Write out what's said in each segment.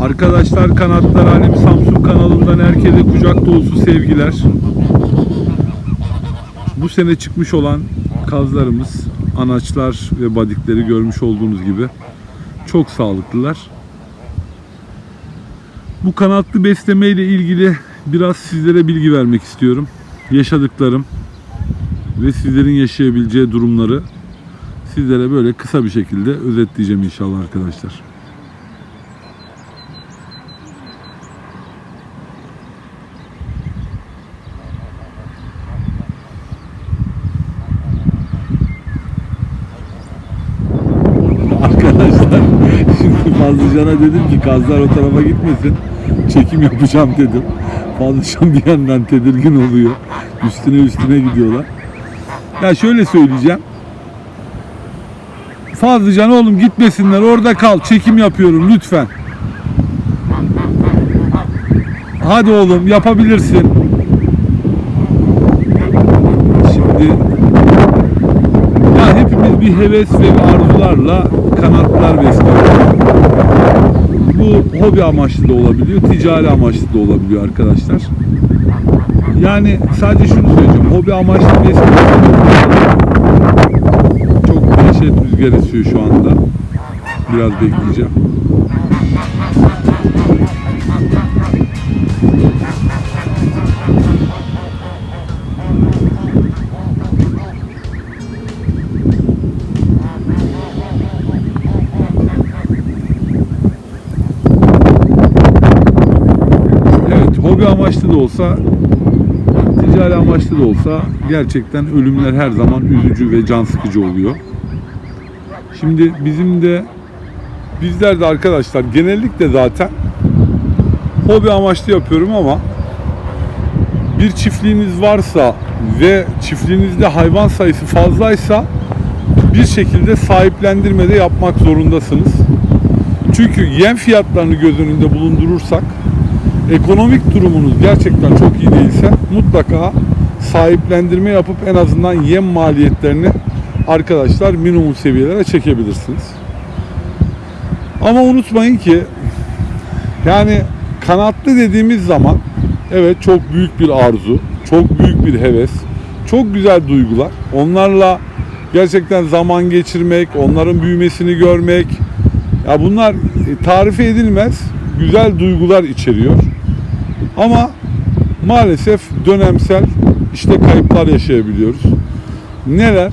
Arkadaşlar Kanatlar Alemi Samsun kanalından herkese kucak dolusu sevgiler. Bu sene çıkmış olan kazlarımız, anaçlar ve badikleri görmüş olduğunuz gibi çok sağlıklılar. Bu kanatlı besleme ile ilgili biraz sizlere bilgi vermek istiyorum. Yaşadıklarım ve sizlerin yaşayabileceği durumları sizlere böyle kısa bir şekilde özetleyeceğim inşallah arkadaşlar. Arkadaşlar Fazlıcan'a dedim ki kazlar o tarafa gitmesin. Çekim yapacağım dedim. Fazlıcan bir yandan tedirgin oluyor. Üstüne üstüne gidiyorlar. Ya şöyle söyleyeceğim. Fazlıcan oğlum gitmesinler orada kal. Çekim yapıyorum lütfen. Hadi oğlum yapabilirsin. Şimdi ya hepimiz bir heves ve arzularla kanatlar besliyoruz. Bu hobi amaçlı da olabiliyor, ticari amaçlı da olabiliyor arkadaşlar. Yani sadece şunu söyleyeceğim. Hobi amaçlı besliyoruz. Çok dehşet rüzgar esiyor şu anda. Biraz bekleyeceğim. Olsa, ticari amaçlı da olsa gerçekten ölümler her zaman üzücü ve can sıkıcı oluyor. Şimdi bizim de bizler de arkadaşlar genellikle zaten hobi amaçlı yapıyorum ama bir çiftliğiniz varsa ve çiftliğinizde hayvan sayısı fazlaysa bir şekilde sahiplendirme de yapmak zorundasınız. Çünkü yem fiyatlarını göz önünde bulundurursak ekonomik durumunuz gerçekten çok iyi değilse mutlaka sahiplendirme yapıp en azından yem maliyetlerini arkadaşlar minimum seviyelere çekebilirsiniz. Ama unutmayın ki yani kanatlı dediğimiz zaman evet çok büyük bir arzu, çok büyük bir heves, çok güzel duygular. Onlarla gerçekten zaman geçirmek, onların büyümesini görmek ya bunlar e, tarifi edilmez güzel duygular içeriyor. Ama maalesef dönemsel işte kayıplar yaşayabiliyoruz. Neler?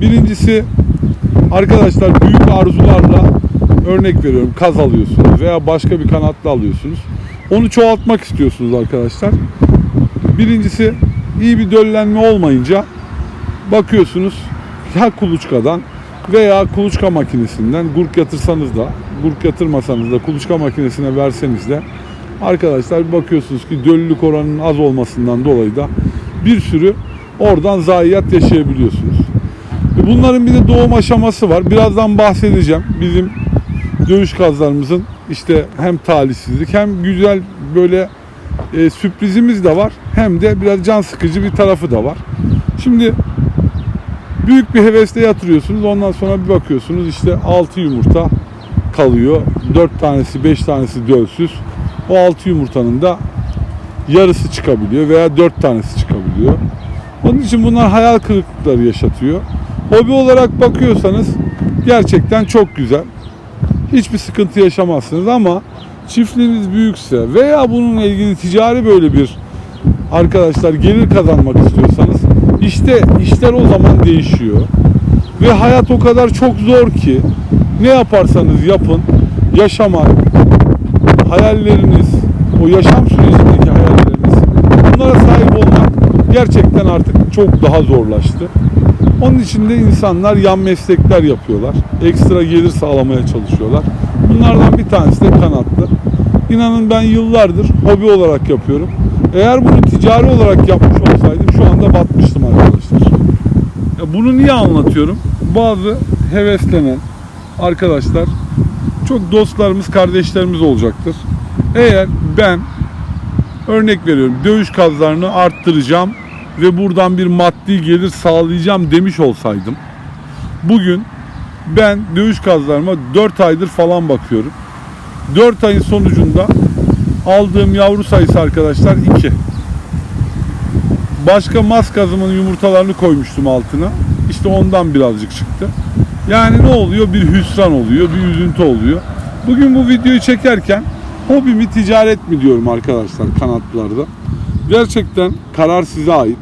Birincisi arkadaşlar büyük arzularla örnek veriyorum kaz alıyorsunuz veya başka bir kanatlı alıyorsunuz. Onu çoğaltmak istiyorsunuz arkadaşlar. Birincisi iyi bir döllenme olmayınca bakıyorsunuz ya kuluçkadan veya kuluçka makinesinden gurk yatırsanız da gurk yatırmasanız da kuluçka makinesine verseniz de arkadaşlar bakıyorsunuz ki döllülük oranının az olmasından dolayı da bir sürü oradan zayiat yaşayabiliyorsunuz. E Bunların bir de doğum aşaması var. Birazdan bahsedeceğim. Bizim dövüş kazlarımızın işte hem talihsizlik hem güzel böyle e, sürprizimiz de var. Hem de biraz can sıkıcı bir tarafı da var. Şimdi büyük bir hevesle yatırıyorsunuz. Ondan sonra bir bakıyorsunuz işte 6 yumurta kalıyor. 4 tanesi 5 tanesi dölsüz. O 6 yumurtanın da yarısı çıkabiliyor veya 4 tanesi çıkabiliyor. Onun için bunlar hayal kırıklıkları yaşatıyor. Hobi olarak bakıyorsanız gerçekten çok güzel. Hiçbir sıkıntı yaşamazsınız ama çiftliğiniz büyükse veya bununla ilgili ticari böyle bir arkadaşlar gelir kazanmak istiyorsanız işte işler o zaman değişiyor. Ve hayat o kadar çok zor ki ne yaparsanız yapın yaşamak, hayalleriniz, o yaşam sürecindeki hayalleriniz bunlara sahip olmak gerçekten artık çok daha zorlaştı. Onun için de insanlar yan meslekler yapıyorlar. Ekstra gelir sağlamaya çalışıyorlar. Bunlardan bir tanesi de kanatlı. İnanın ben yıllardır hobi olarak yapıyorum. Eğer bunu ticari olarak yapmış olsaydım şu anda batmıştım arkadaşlar. Ya bunu niye anlatıyorum? Bazı heveslenen arkadaşlar çok dostlarımız, kardeşlerimiz olacaktır. Eğer ben örnek veriyorum dövüş kazlarını arttıracağım ve buradan bir maddi gelir sağlayacağım demiş olsaydım bugün ben dövüş kazlarıma 4 aydır falan bakıyorum. 4 ayın sonucunda aldığım yavru sayısı arkadaşlar 2. Başka maskazımın yumurtalarını koymuştum altına. İşte ondan birazcık çıktı. Yani ne oluyor? Bir hüsran oluyor, bir üzüntü oluyor. Bugün bu videoyu çekerken hobi mi ticaret mi diyorum arkadaşlar kanatlarda. Gerçekten karar size ait.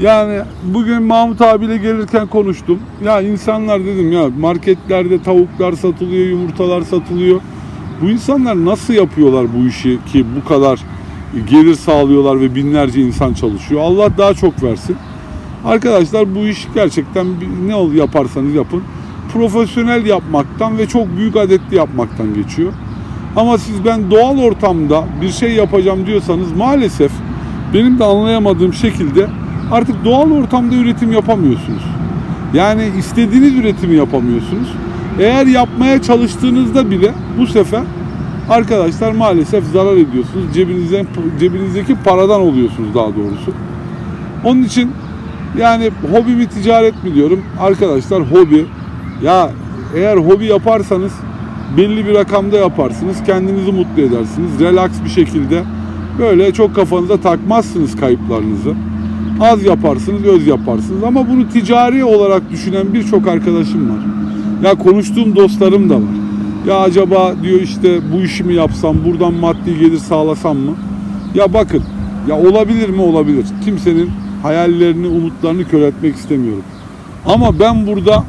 Yani bugün Mahmut abiyle gelirken konuştum. Ya insanlar dedim ya marketlerde tavuklar satılıyor, yumurtalar satılıyor. Bu insanlar nasıl yapıyorlar bu işi ki bu kadar gelir sağlıyorlar ve binlerce insan çalışıyor. Allah daha çok versin. Arkadaşlar bu iş gerçekten ne yaparsanız yapın profesyonel yapmaktan ve çok büyük adetli yapmaktan geçiyor. Ama siz ben doğal ortamda bir şey yapacağım diyorsanız maalesef benim de anlayamadığım şekilde artık doğal ortamda üretim yapamıyorsunuz. Yani istediğiniz üretimi yapamıyorsunuz. Eğer yapmaya çalıştığınızda bile bu sefer arkadaşlar maalesef zarar ediyorsunuz. Cebinizden cebinizdeki paradan oluyorsunuz daha doğrusu. Onun için yani hobi mi ticaret mi diyorum. Arkadaşlar hobi. Ya eğer hobi yaparsanız belli bir rakamda yaparsınız. Kendinizi mutlu edersiniz. Relax bir şekilde böyle çok kafanıza takmazsınız kayıplarınızı. Az yaparsınız, öz yaparsınız. Ama bunu ticari olarak düşünen birçok arkadaşım var. Ya konuştuğum dostlarım da var. Ya acaba diyor işte bu işi mi yapsam, buradan maddi gelir sağlasam mı? Ya bakın, ya olabilir mi olabilir. Kimsenin hayallerini, umutlarını kör etmek istemiyorum. Ama ben burada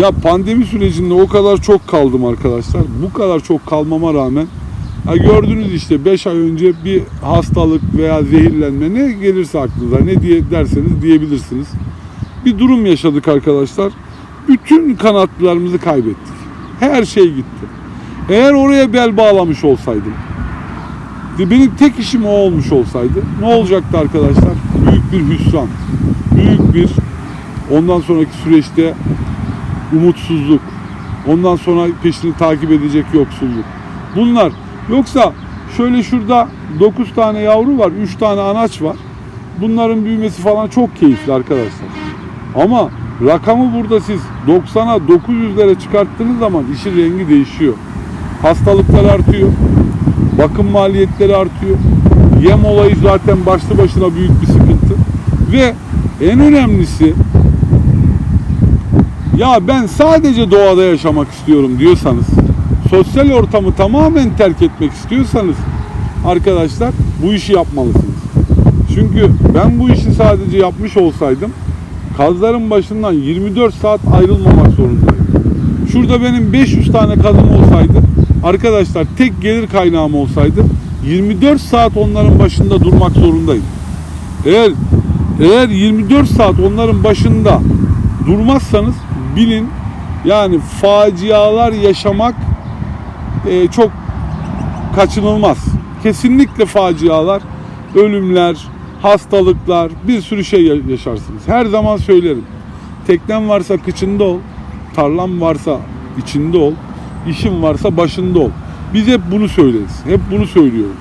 ya pandemi sürecinde o kadar çok kaldım arkadaşlar. Bu kadar çok kalmama rağmen ya gördünüz işte 5 ay önce bir hastalık veya zehirlenme ne gelirse aklınıza ne diye derseniz diyebilirsiniz. Bir durum yaşadık arkadaşlar. Bütün kanatlarımızı kaybettik. Her şey gitti. Eğer oraya bel bağlamış olsaydım benim tek işim o olmuş olsaydı ne olacaktı arkadaşlar? Bir hüsran. Büyük bir ondan sonraki süreçte umutsuzluk. Ondan sonra peşini takip edecek yoksulluk. Bunlar yoksa şöyle şurada 9 tane yavru var, 3 tane anaç var. Bunların büyümesi falan çok keyifli arkadaşlar. Ama rakamı burada siz 90'a 900'lere çıkarttığınız zaman işin rengi değişiyor. Hastalıklar artıyor. Bakım maliyetleri artıyor. Yem olayı zaten başlı başına büyük bir sıkıntı. Ve en önemlisi ya ben sadece doğada yaşamak istiyorum diyorsanız, sosyal ortamı tamamen terk etmek istiyorsanız arkadaşlar bu işi yapmalısınız. Çünkü ben bu işi sadece yapmış olsaydım kazların başından 24 saat ayrılmamak zorundaydım. Şurada benim 500 tane kazım olsaydı arkadaşlar tek gelir kaynağım olsaydı 24 saat onların başında durmak zorundayım. Eğer eğer 24 saat onların başında durmazsanız bilin yani facialar yaşamak e, çok kaçınılmaz. Kesinlikle facialar, ölümler, hastalıklar, bir sürü şey ya- yaşarsınız. Her zaman söylerim. Teknen varsa kıçında ol, tarlan varsa içinde ol, işin varsa başında ol. Biz hep bunu söyleriz. Hep bunu söylüyorum.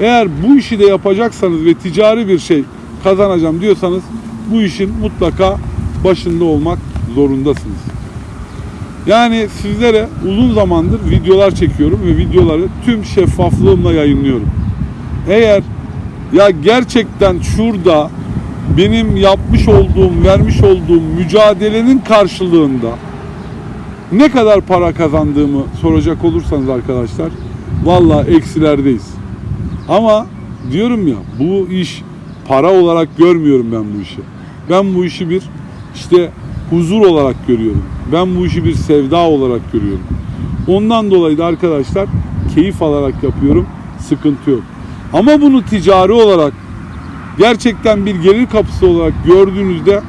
Eğer bu işi de yapacaksanız ve ticari bir şey kazanacağım diyorsanız bu işin mutlaka başında olmak zorundasınız. Yani sizlere uzun zamandır videolar çekiyorum ve videoları tüm şeffaflığımla yayınlıyorum. Eğer ya gerçekten şurada benim yapmış olduğum, vermiş olduğum mücadelenin karşılığında ne kadar para kazandığımı soracak olursanız arkadaşlar valla eksilerdeyiz. Ama diyorum ya bu iş para olarak görmüyorum ben bu işi. Ben bu işi bir işte huzur olarak görüyorum. Ben bu işi bir sevda olarak görüyorum. Ondan dolayı da arkadaşlar keyif alarak yapıyorum. Sıkıntı yok. Ama bunu ticari olarak gerçekten bir gelir kapısı olarak gördüğünüzde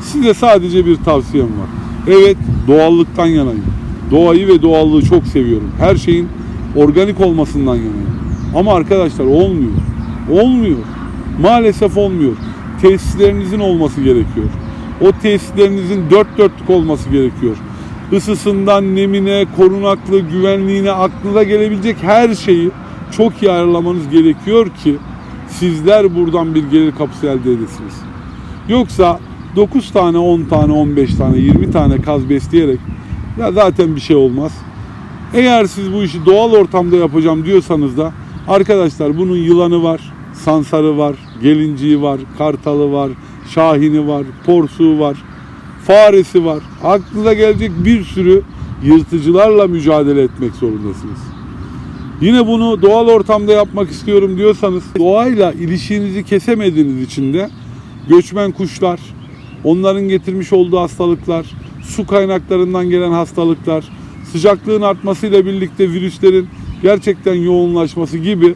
size sadece bir tavsiyem var. Evet doğallıktan yanayım. Doğayı ve doğallığı çok seviyorum. Her şeyin organik olmasından yanayım. Ama arkadaşlar olmuyor. Olmuyor. Maalesef olmuyor. Tesislerinizin olması gerekiyor. O tesislerinizin dört dörtlük olması gerekiyor. Isısından nemine, korunaklı, güvenliğine, aklınıza gelebilecek her şeyi çok iyi ayarlamanız gerekiyor ki sizler buradan bir gelir kapısı elde edesiniz. Yoksa 9 tane, 10 tane, 15 tane, 20 tane kaz besleyerek ya zaten bir şey olmaz. Eğer siz bu işi doğal ortamda yapacağım diyorsanız da arkadaşlar bunun yılanı var, sansarı var, gelinciği var, kartalı var, şahini var, porsuğu var, faresi var. Aklınıza gelecek bir sürü yırtıcılarla mücadele etmek zorundasınız. Yine bunu doğal ortamda yapmak istiyorum diyorsanız doğayla ilişkinizi kesemediğiniz için de göçmen kuşlar, onların getirmiş olduğu hastalıklar, su kaynaklarından gelen hastalıklar, sıcaklığın artmasıyla birlikte virüslerin gerçekten yoğunlaşması gibi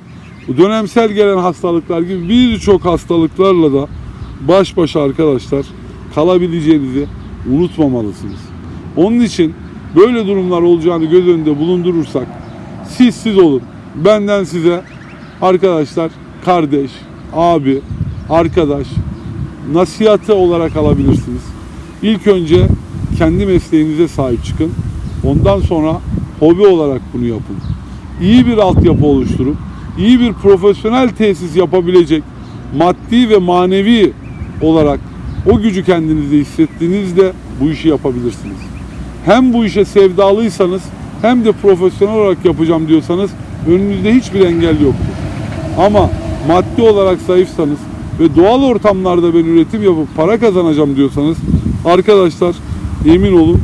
dönemsel gelen hastalıklar gibi birçok hastalıklarla da baş başa arkadaşlar kalabileceğinizi unutmamalısınız. Onun için böyle durumlar olacağını göz önünde bulundurursak siz siz olun. Benden size arkadaşlar kardeş, abi, arkadaş nasihatı olarak alabilirsiniz. İlk önce kendi mesleğinize sahip çıkın. Ondan sonra hobi olarak bunu yapın. İyi bir altyapı oluşturup iyi bir profesyonel tesis yapabilecek maddi ve manevi olarak o gücü kendinizde hissettiğinizde bu işi yapabilirsiniz. Hem bu işe sevdalıysanız hem de profesyonel olarak yapacağım diyorsanız önünüzde hiçbir engel yoktur. Ama maddi olarak zayıfsanız ve doğal ortamlarda ben üretim yapıp para kazanacağım diyorsanız arkadaşlar emin olun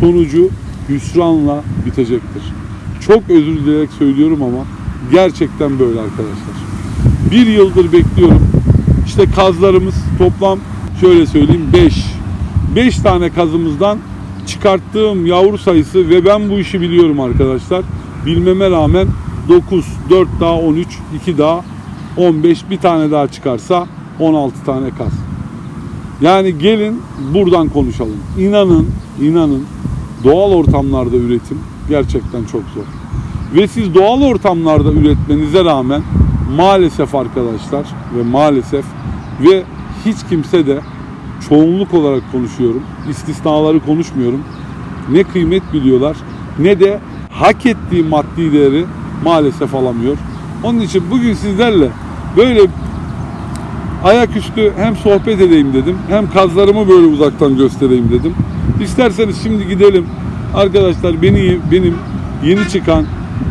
sonucu hüsranla bitecektir. Çok özür dileyerek söylüyorum ama gerçekten böyle arkadaşlar. Bir yıldır bekliyorum. İşte kazlarımız toplam şöyle söyleyeyim 5. 5 tane kazımızdan çıkarttığım yavru sayısı ve ben bu işi biliyorum arkadaşlar. Bilmeme rağmen 9, 4 daha 13, 2 daha 15, bir tane daha çıkarsa 16 tane kaz. Yani gelin buradan konuşalım. İnanın, inanın doğal ortamlarda üretim gerçekten çok zor. Ve siz doğal ortamlarda üretmenize rağmen maalesef arkadaşlar ve maalesef ve hiç kimse de çoğunluk olarak konuşuyorum. istisnaları konuşmuyorum. Ne kıymet biliyorlar ne de hak ettiği maddi değeri maalesef alamıyor. Onun için bugün sizlerle böyle ayaküstü hem sohbet edeyim dedim hem kazlarımı böyle uzaktan göstereyim dedim. İsterseniz şimdi gidelim. Arkadaşlar beni benim yeni çıkan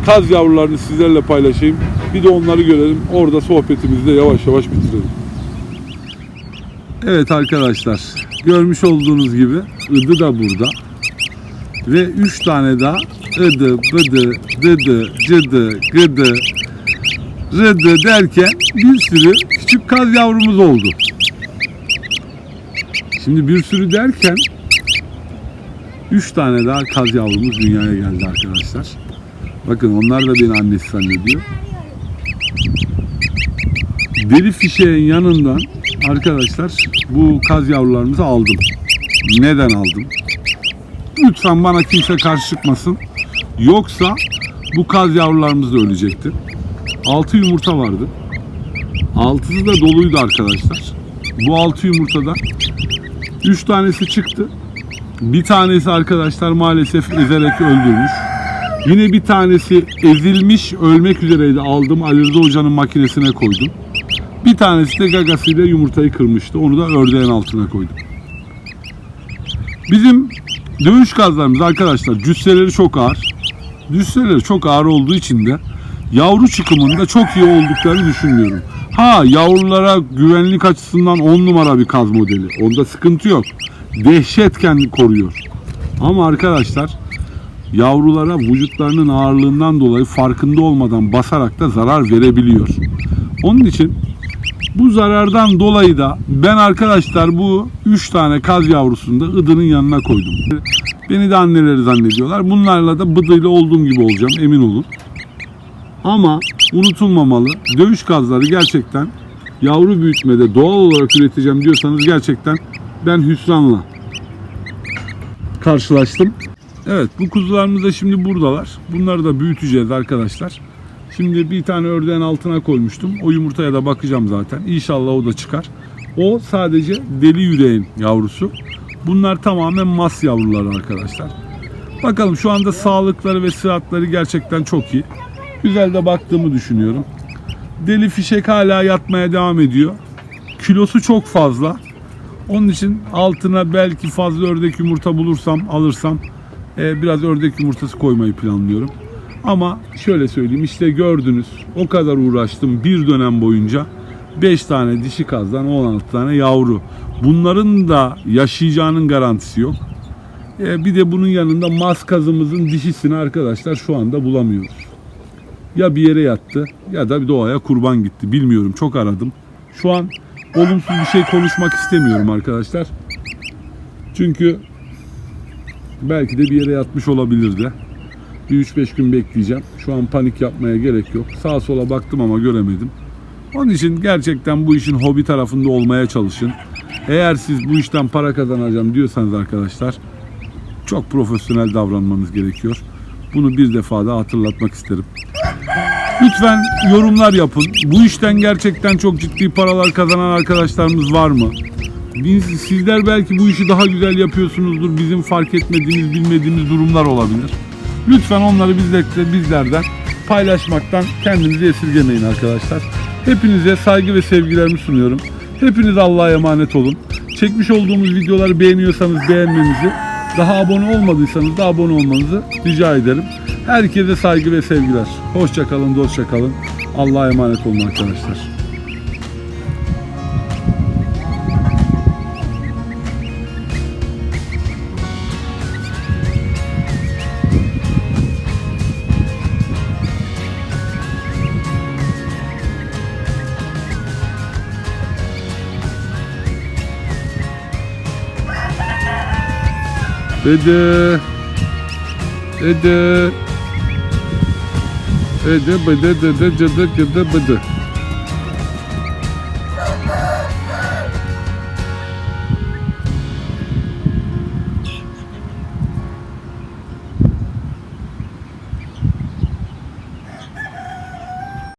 kaz yavrularını sizlerle paylaşayım. Bir de onları görelim. Orada sohbetimizi de yavaş yavaş bitirelim. Evet arkadaşlar görmüş olduğunuz gibi ıdı da burada. Ve 3 tane daha ıdı, bıdı, dıdı, cıdı, gıdı, rıdı derken bir sürü küçük kaz yavrumuz oldu. Şimdi bir sürü derken 3 tane daha kaz yavrumuz dünyaya geldi arkadaşlar. Bakın onlar da beni annesi zannediyor. Deli fişeğin yanından arkadaşlar bu kaz yavrularımızı aldım. Neden aldım? Lütfen bana kimse karşı çıkmasın. Yoksa bu kaz yavrularımız da ölecekti. 6 yumurta vardı. Altısı da doluydu arkadaşlar. Bu 6 yumurtada 3 tanesi çıktı. Bir tanesi arkadaşlar maalesef ezerek öldürmüş. Yine bir tanesi ezilmiş, ölmek üzereydi. Aldım Ali Rıza Hoca'nın makinesine koydum. Bir tanesi de gagasıyla yumurtayı kırmıştı. Onu da ördeğin altına koydum. Bizim dövüş gazlarımız arkadaşlar cüsseleri çok ağır. Cüsseleri çok ağır olduğu için de yavru çıkımında çok iyi olduklarını düşünmüyorum. Ha yavrulara güvenlik açısından 10 numara bir kaz modeli. Onda sıkıntı yok. Dehşet kendini koruyor. Ama arkadaşlar yavrulara vücutlarının ağırlığından dolayı farkında olmadan basarak da zarar verebiliyor. Onun için bu zarardan dolayı da ben arkadaşlar bu 3 tane kaz yavrusunu da ıdının yanına koydum. Beni de anneleri zannediyorlar. Bunlarla da bıdıyla olduğum gibi olacağım emin olun. Ama unutulmamalı dövüş kazları gerçekten yavru büyütmede doğal olarak üreteceğim diyorsanız gerçekten ben hüsranla karşılaştım. Evet bu kuzularımız da şimdi buradalar. Bunları da büyüteceğiz arkadaşlar. Şimdi bir tane ördeğin altına koymuştum. O yumurtaya da bakacağım zaten. İnşallah o da çıkar. O sadece deli yüreğin yavrusu. Bunlar tamamen mas yavruları arkadaşlar. Bakalım şu anda sağlıkları ve sıhhatları gerçekten çok iyi. Güzel de baktığımı düşünüyorum. Deli fişek hala yatmaya devam ediyor. Kilosu çok fazla. Onun için altına belki fazla ördek yumurta bulursam alırsam biraz ördek yumurtası koymayı planlıyorum. Ama şöyle söyleyeyim işte gördünüz o kadar uğraştım bir dönem boyunca 5 tane dişi kazdan 16 tane yavru. Bunların da yaşayacağının garantisi yok. E, bir de bunun yanında mas kazımızın dişisini arkadaşlar şu anda bulamıyoruz. Ya bir yere yattı ya da bir doğaya kurban gitti. Bilmiyorum çok aradım. Şu an olumsuz bir şey konuşmak istemiyorum arkadaşlar. Çünkü belki de bir yere yatmış olabilirdi. Bir 3-5 gün bekleyeceğim. Şu an panik yapmaya gerek yok. Sağa sola baktım ama göremedim. Onun için gerçekten bu işin hobi tarafında olmaya çalışın. Eğer siz bu işten para kazanacağım diyorsanız arkadaşlar çok profesyonel davranmanız gerekiyor. Bunu bir defa daha hatırlatmak isterim. Lütfen yorumlar yapın. Bu işten gerçekten çok ciddi paralar kazanan arkadaşlarımız var mı? Biz, sizler belki bu işi daha güzel yapıyorsunuzdur. Bizim fark etmediğimiz, bilmediğimiz durumlar olabilir. Lütfen onları bizlerle, bizlerden paylaşmaktan kendinizi esirgemeyin arkadaşlar. Hepinize saygı ve sevgilerimi sunuyorum. Hepiniz Allah'a emanet olun. Çekmiş olduğumuz videoları beğeniyorsanız beğenmenizi, daha abone olmadıysanız da abone olmanızı rica ederim. Herkese saygı ve sevgiler. Hoşça kalın, dostça kalın. Allah'a emanet olun arkadaşlar. Dede. Dede. Dede bıdı dede cıdı cıdı bıdı.